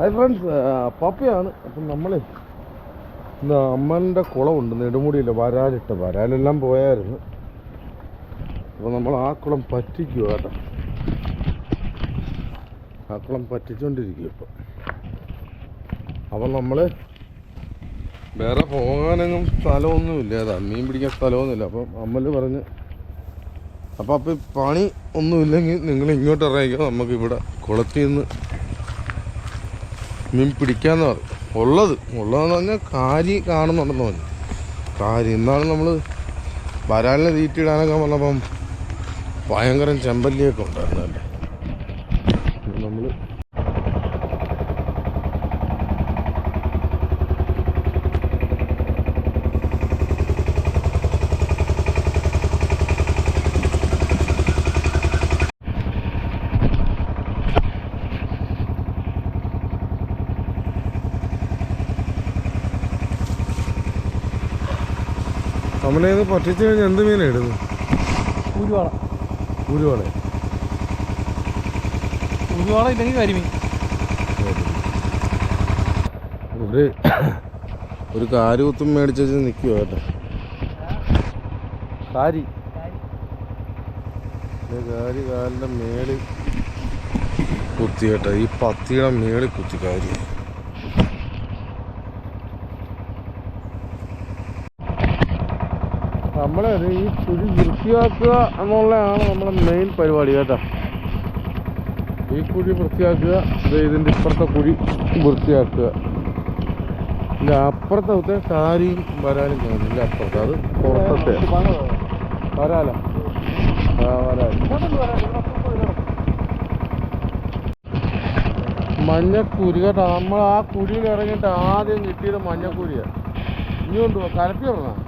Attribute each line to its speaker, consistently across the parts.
Speaker 1: Hi friends പപ്പയാണ്. അപ്പം ഇന്ന് അമ്മന്റെ കുളമുണ്ട് നെടുമുടിയില്ല വരാലിട്ട് വരാലെല്ലാം പോയായിരുന്നു. അപ്പോൾ നമ്മൾ ആ കുളം പറ്റിക്കുക കേട്ടോ. ആ കുളം പറ്റിച്ചുകൊണ്ടിരിക്കുക ഇപ്പം. അപ്പം നമ്മൾ വേറെ പോകാനൊന്നും സ്ഥലമൊന്നുമില്ല അതാ മീൻ പിടിക്കാൻ സ്ഥലമൊന്നുമില്ല. അപ്പം അമ്മൽ പറഞ്ഞ് അപ്പം അപ്പം പണി ഒന്നുമില്ലെങ്കിൽ നിങ്ങൾ ഇങ്ങോട്ട് ഇറങ്ങിക്കോ നമുക്കിവിടെ കുളത്തിൽ നിന്ന് മീൻ പിടിക്കാന്ന് പറഞ്ഞു ഉള്ളത്. ഉള്ളതെന്ന് പറഞ്ഞാൽ കാരി കാണുന്നുണ്ടെന്ന് പറഞ്ഞു. കാരി എന്നാണ് നമ്മൾ വരാലിനെ തീറ്റിയിടാനൊക്കെ വന്നപ്പം ഭയങ്കരം ചെമ്പല്ലിയൊക്കെ ഉണ്ടായിരുന്നല്ലേ നമ്മൾ നമ്മളേത് പറ്റിച്ചു കഴിഞ്ഞാൽ എന്ത് മീനാണ് ഇടുന്നു?
Speaker 2: ഉരുവാള ഉരുവാള ഇല്ലെങ്കിൽ കരിമീൻ.
Speaker 1: ഒരു ഒരു കാരുകുത്തും മേടിച്ചു നിൽക്കുക കേട്ടോ. കാരി. കാരി കാലിന്റെ മേളിൽ കുത്തി കേട്ടോ. ഈ പത്തിയുടെ മേളിൽ കുത്തി കാരി. നമ്മളെ ഈ കുഴി വൃത്തിയാക്കുക എന്നുള്ളതാണ് നമ്മുടെ മെയിൻ പരിപാടി കേട്ടോ. ഈ കുഴി വൃത്തിയാക്കുക ഇതിന്റെ ഇപ്പുറത്തെ കുഴി വൃത്തിയാക്കുക. ഇല്ല അപ്പുറത്തെ കുത്തെ കാരിയും വരാനും കാണുന്നില്ല അപ്പുറത്ത് അത് പുറത്തെ വരാല? ആ വരാല. മഞ്ഞക്കുരി കേട്ടോ നമ്മൾ ആ കുഴിയിൽ ഇറങ്ങിയിട്ട് ആദ്യം കിട്ടിയത് മഞ്ഞക്കുരിയാണ് ഇനി കൊണ്ടുപോ കലപ്പി ഇറങ്ങാം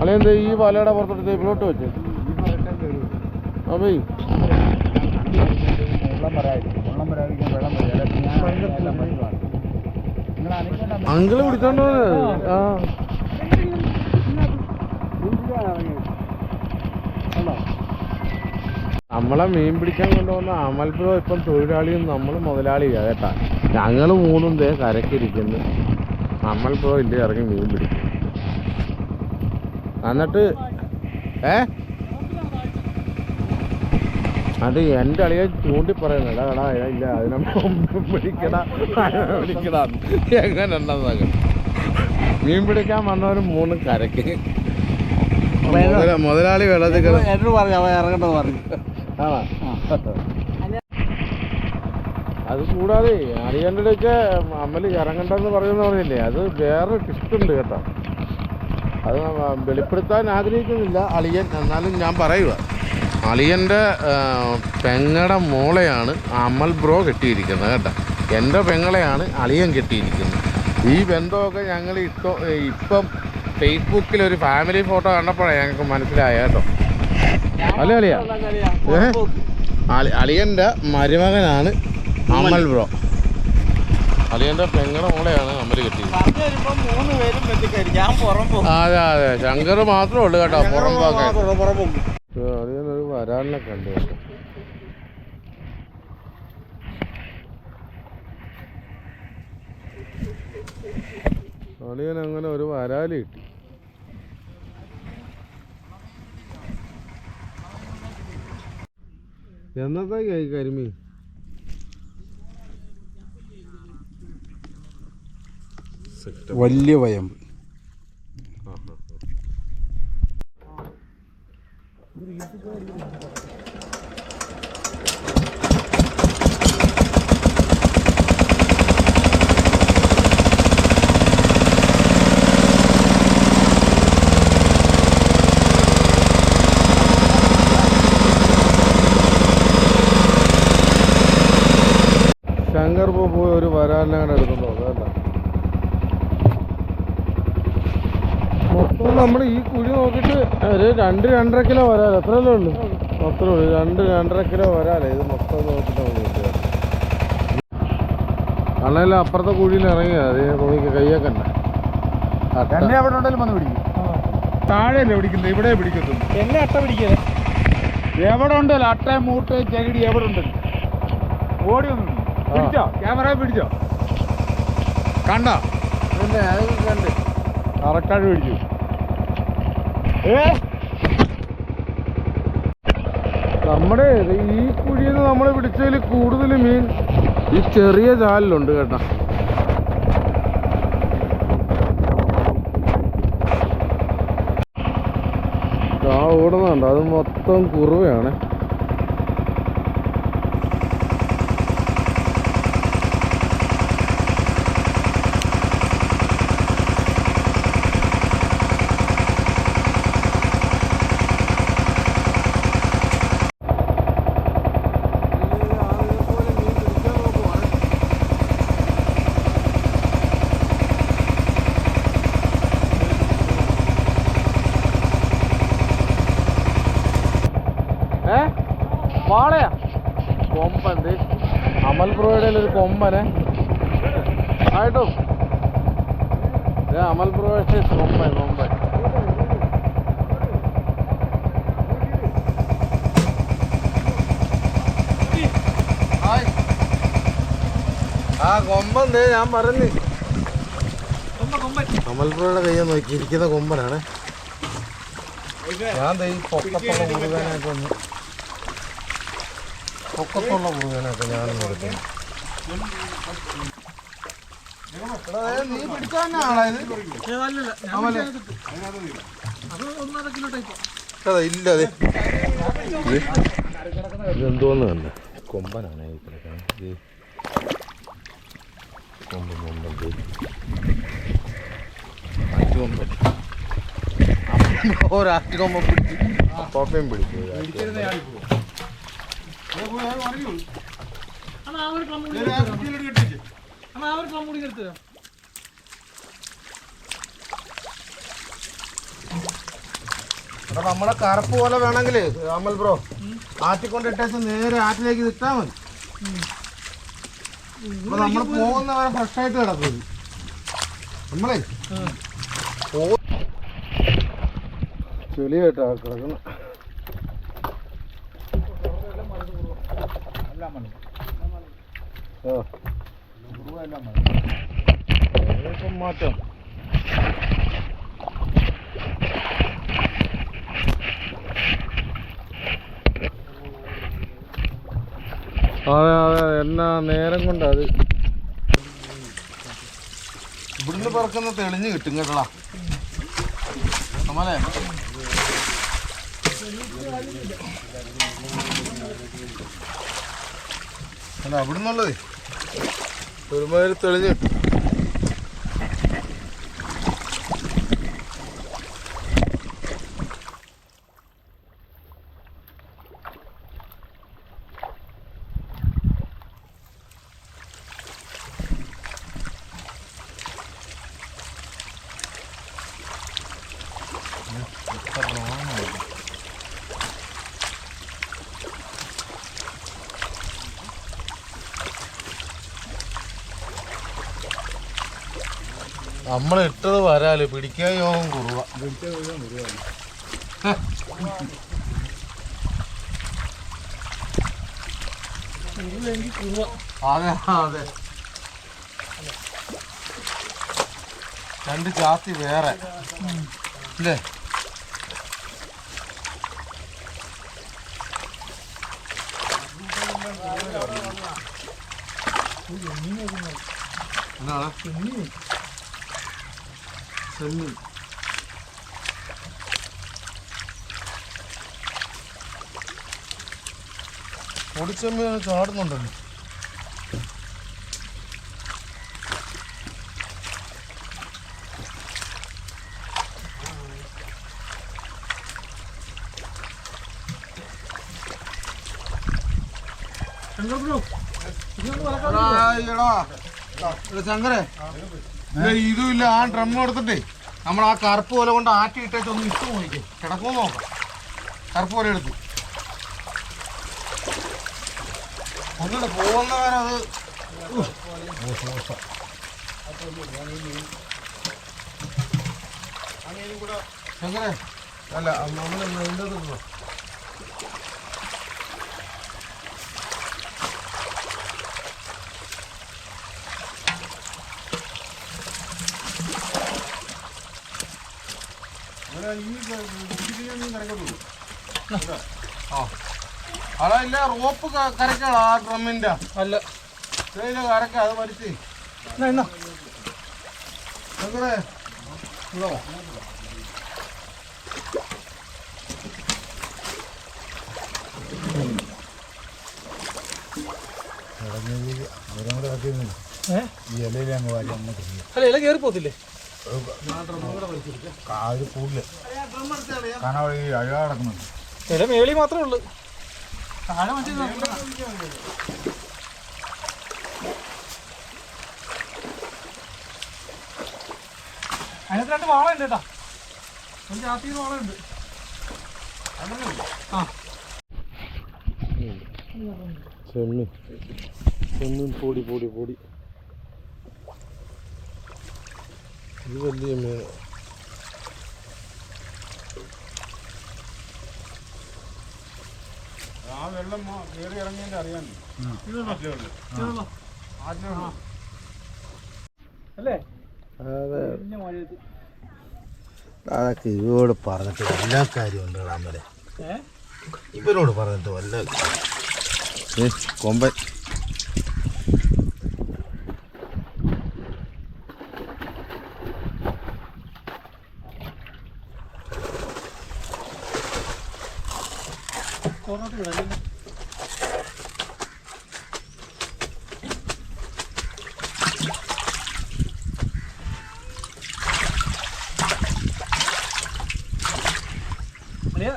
Speaker 1: അളിയെന്താ ഈ വലയുടെ പുറത്തോട്ട് തേപ്പിലോട്ട് വെച്ച് അപ്പേ അങ്കിൾ പിടിച്ചോണ്ടോ. ആ. നമ്മളെ മീൻ പിടിക്കാൻ കൊണ്ടുവന്ന അമൽപുരം ഇപ്പം തൊഴിലാളിയും നമ്മൾ മുതലാളിയാ കേട്ടാ ഞങ്ങൾ മൂന്നും ദേ കരക്കിരിക്കുന്നു ബ്രോ ഇല്ല ഇറങ്ങി മീൻ പിടിക്കും എന്നിട്ട് ഏ? അത് എന്റെ അളിയെ ചൂണ്ടി പറയുന്നില്ല എടാ എടാ, ഇല്ല അതിനെ പിടിക്കട എങ്ങനെ ഉണ്ടെന്നൊക്കെ മീൻ പിടിക്കാൻ വന്നവർ മൂന്ന് കരക്ക്. മുതല- മുതലാളി വെള്ളത്തിൽ
Speaker 2: എന്നോട് പറഞ്ഞു അവൻ ഇറങ്ങണ്ടെന്ന് പറഞ്ഞു.
Speaker 1: അത് കൂടാതെ അളിയന്റെ അടുക്കെ അമ്മൽ ഇറങ്ങണ്ടെന്ന് പറയുന്ന പറഞ്ഞില്ലേ? അത് വേറെ ട്വിസ്റ്റ് ഉണ്ട് കേട്ടോ. അത് വെളിപ്പെടുത്താൻ ആഗ്രഹിക്കുന്നില്ല. അളിയൻ എന്നാലും ഞാൻ പറയുക അളിയന്റെ പെങ്ങടെ മോളെയാണ് അമൽ ബ്രോ കെട്ടിയിരിക്കുന്നത് കേട്ടോ. എന്റെ പെങ്ങളെയാണ് അളിയൻ കെട്ടിയിരിക്കുന്നത്. ഈ ബന്ധമൊക്കെ ഞങ്ങൾ ഇട്ടോ ഇപ്പം ഫേസ്ബുക്കിൽ ഒരു ഫാമിലി ഫോട്ടോ കണ്ടപ്പോഴാണ് ഞങ്ങൾക്ക് മനസ്സിലായ കേട്ടോ. അല്ലേ അളിയ? അളിയന്റെ മരുമകനാണ് അമൽ ബ്രോ. അളിയന്റെ പെങ്ങളുടെ മോളെയാണ് അമൽ കെട്ടിയത്. അതെ അതെ. ശങ്കർ മാത്രമേ ഉള്ളൂ കേട്ടോ പുറം പോക്കാൻ
Speaker 2: പുറം പോകും.
Speaker 1: അളിയനൊരു വരാലിനെ കണ്ടു. കേട്ടോ അളിയൻ അങ്ങനെ ഒരു വരാൽ കിട്ടി. എന്നത്തേക്കായി കരിമീൻ?
Speaker 2: വലിയ വയമ്പ്
Speaker 1: ശങ്കർ പോ പോയി ഒരു വരാലിനെ കൂടെ എടുക്കുന്നു അതല്ല മൊത്തം നമ്മൾ ഈ കുഴി നോക്കിയിട്ട് ഒരു രണ്ട് രണ്ടര കിലോ വരാല? എത്രയല്ലേ ഉള്ളൂ. അത്രേ ഉള്ളൂ. രണ്ട് രണ്ടര കിലോ വരാല? ഇത് മൊത്തം നോക്കിയിട്ട് അണ്ണല്ല അപ്പുറത്തെ കുഴിയിൽ ഇറങ്ങിയ അത് നോക്കി കയ്യൊക്കെ
Speaker 2: എന്നെ അവിടെ ഉണ്ടെങ്കിലും വന്ന് പിടിക്കും. താഴെയല്ലേ പിടിക്കുന്നത്? ഇവിടെ പിടിക്കത്തുള്ളൂ. എന്നെ അട്ട പിടിക്കുന്നത് എവിടെ ഉണ്ടല്ലോ അട്ട മൂട്ട് ചെകിടി എവിടെ ഉണ്ട്? ഓടി ഒന്നും പിടിച്ചോ? ക്യാമറ പിടിച്ചോ? കണ്ടോ?
Speaker 1: പിന്നെ കണ്ട്.
Speaker 2: കറക്റ്റായിട്ട് പിടിച്ചു.
Speaker 1: നമ്മുടെ ഈ കുഴിയിൽ നിന്ന് നമ്മൾ പിടിച്ചതിൽ കൂടുതൽ മീൻ ഈ ചെറിയ ചാലിലുണ്ട് കേട്ടോ. ഓടുന്നുണ്ട് അത് മൊത്തം കുറുവയാണ് ഏ വാളയാ കൊമ്പൻ ദേ അമൽ ബ്രോയുടെ ഒരു കൊമ്പനെ ആയിട്ടോ? അമൽ ബ്രോയുടെ കൊമ്പൻ കൊമ്പൻ ആ കൊമ്പൻ ഞാൻ പറഞ്ഞു. അമൽപുഴയുടെ കയ്യെ നോക്കി ഇരിക്കുന്ന കൊമ്പനാണ്. ഞാൻ ദേ പൊക്കത്തുള്ള മുറുകാനായിട്ട് വന്നു പൊക്കത്തുള്ള മുറുകാനായിട്ട് എടാ, ദേ നീ? അതെ ഇല്ല അതെ ഇതെന്തോന്ന് തന്നെ കൊമ്പനാണ് ഈ കിടക്കുന്നത് ഇത് കൊമ്പൻ ദേ. ആറ്റുകൊമ്പൻ ഒരാറ്റുകൊമ്പൻ പിടിച്ച് കോപ്പയും നമ്മളെ കറുപ്പ് പോലെ വേണമെങ്കിൽ അമൽ ബ്രോ. ആറ്റിക്കൊണ്ടിട്ടേച്ച് നേരെ ആറ്റിലേക്ക് നിൽത്താൽ മതി. അപ്പൊ നമ്മൾ പോകുന്ന വരെ ഫ്രഷ് ആയിട്ട് കിടക്കും നമ്മളെ നമ്മളെ പോ- ചെളി കേട്ടാ കിടക്കുന്ന ആ അതിനിപ്പം മാറ്റാം അതെ അതെ എന്നാ നേരം കൊണ്ട് അത് ഇവിടുന്ന് പറക്കുന്ന തെളിഞ്ഞ് കിട്ടും കേട്ടടാ. അല്ല അവിടുന്നുള്ളത്? ഒരുമാതിരി തെളിഞ്ഞ് കിട്ടും. നമ്മൾ ഇട്ടത് വരാൽ പിടിക്കാൻ യോഗം കുറവ. അതെ അതെ. രണ്ട് ജാത്തി വേറെ. അല്ലേ എന്താണ് ചെമ്മീൻ പൊടിച്ചെമ്മീൻ ചാടുന്നുണ്ടല്ലോ. ശങ്കരേ. ഇതും ഇല്ല ആ ഡ്രം എടുത്തിട്ടേ നമ്മൾ ആ കറുപ്പ് പോലെ കൊണ്ട് ആറ്റി ഇട്ടേച്ച് ഒന്ന് ഇട്ട് നോക്കിക്കേ കിടക്കുമോ നോക്കാം കറുപ്പ് പോലെ എടുത്ത് ഒന്നുമില്ല പോകുന്നവരത് ശങ്കരേ അല്ല നമ്മൾ അതാ ഇല്ല റോപ്പ് ആ ഡ്രമ്മിന്റെ.
Speaker 2: അല്ല.
Speaker 1: കരക്ക അത്
Speaker 2: എന്നാ
Speaker 1: നിങ്ങളെ ഇതോ.
Speaker 2: ഏ?
Speaker 3: ഈ അങ്ങ് വാരി
Speaker 2: അല്ല ഇല കയറി പോത്തില്ലേ
Speaker 3: ആ ഒരു കൂടുതൽ കാരണം അവിടെ ഈ അഴ കിടക്കുന്നുണ്ട്
Speaker 2: ചില മേളി മാത്രമേ ഉള്ളൂ. താഴെ അതിനകത്ത് രണ്ട് വാള കേട്ടോ. ഒരു ജാതിയിൽ വാള ഉണ്ട് ആ.
Speaker 1: ചെമ്മീൻ. ചെമ്മീൻ പൊടി പൊടി പൊടി. ഇത് വലിയ മീൻ ആ വെള്ളം കയറി ഇറങ്ങിയതിന്റെ അറിയാൻ?
Speaker 2: അല്ലേ?
Speaker 3: അതൊക്കെ ഇവരോട് പറഞ്ഞിട്ട് എല്ലാ കാര്യമുണ്ട് അമ്മരെ
Speaker 2: ഏ?
Speaker 3: ഇവരോട് പറഞ്ഞിട്ട് വല്ല
Speaker 1: കൊമ്പൻ.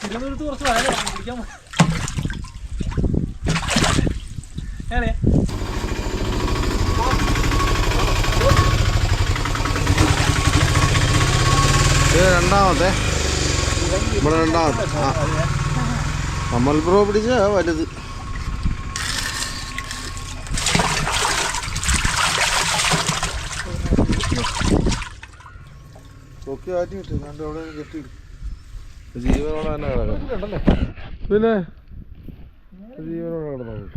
Speaker 2: തിരുവനന്തപുരത്ത് കുറച്ച് വയല പിടിക്കാൻ പോ- ഏ അളിയാ?
Speaker 1: ഇത് രണ്ടാമത്തെ ഇവിടെ രണ്ടാമത്തെ ആ കമൽ ബ്രോ പിടിച്ച വലുത്. പൊക്കി ആറ്റി കിട്ടും കണ്ട് അവിടെ കെട്ടി ജീവനോടെ തന്നെ കിടക്കും
Speaker 2: ഉണ്ടല്ലേ
Speaker 1: പിന്നെ ജീവനോടെ കിടന്നു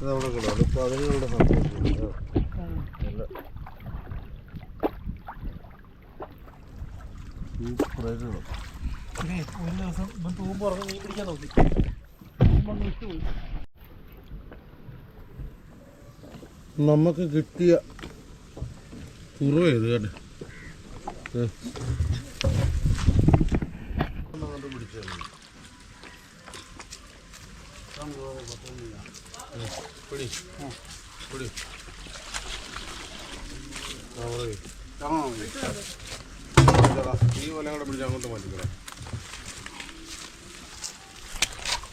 Speaker 1: അതവിടെ കിടന്നു ഇപ്പൊ അതിനുള്ള സംഭവിച്ചു
Speaker 2: ഒരു ദിവസം ഇവൻ തൂമ്പ് പറഞ്ഞ് മീൻ പിടിക്കാൻ നോക്കി തൂമ്പ് വിട്ടുപോയി
Speaker 1: നമുക്ക് കിട്ടിയ കുറവേത് ഇത് കേട്ടോ പിടി. പിടി. ഈ വല കൂടെ പിടിച്ച് അങ്ങോട്ട് മാറ്റിക്കണം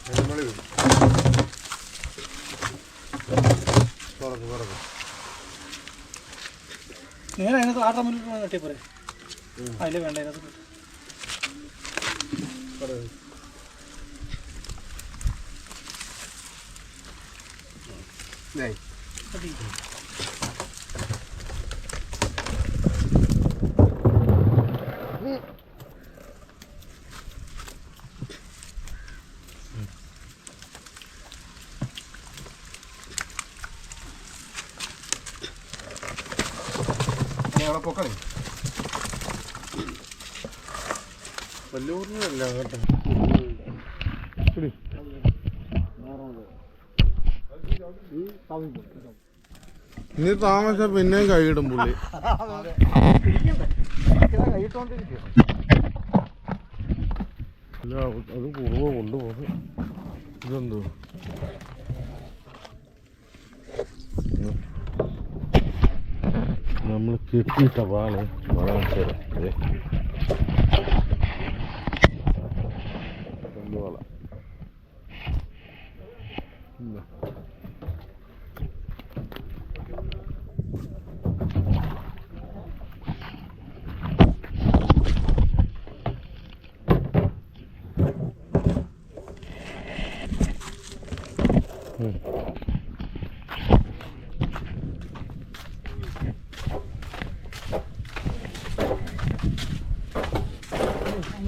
Speaker 1: നെടുമളി വരും തുറക്ക് തുറക്ക്
Speaker 2: നേരെ അതിനകത്ത് ആ ടമ്മിൽ കെട്ടിയ പോരെ അതിലെ വേണ്ട അതിനകത്ത്?
Speaker 1: തുറക്ക് ഇനി താമസം പിന്നെയും കൈയിടും പുള്ളി. ഇല്ല അത് കുറവ് കൊണ്ടുപോകും. ഇതെന്തോ? നമ്മൾ കെട്ടിയിട്ട വാൾ വളം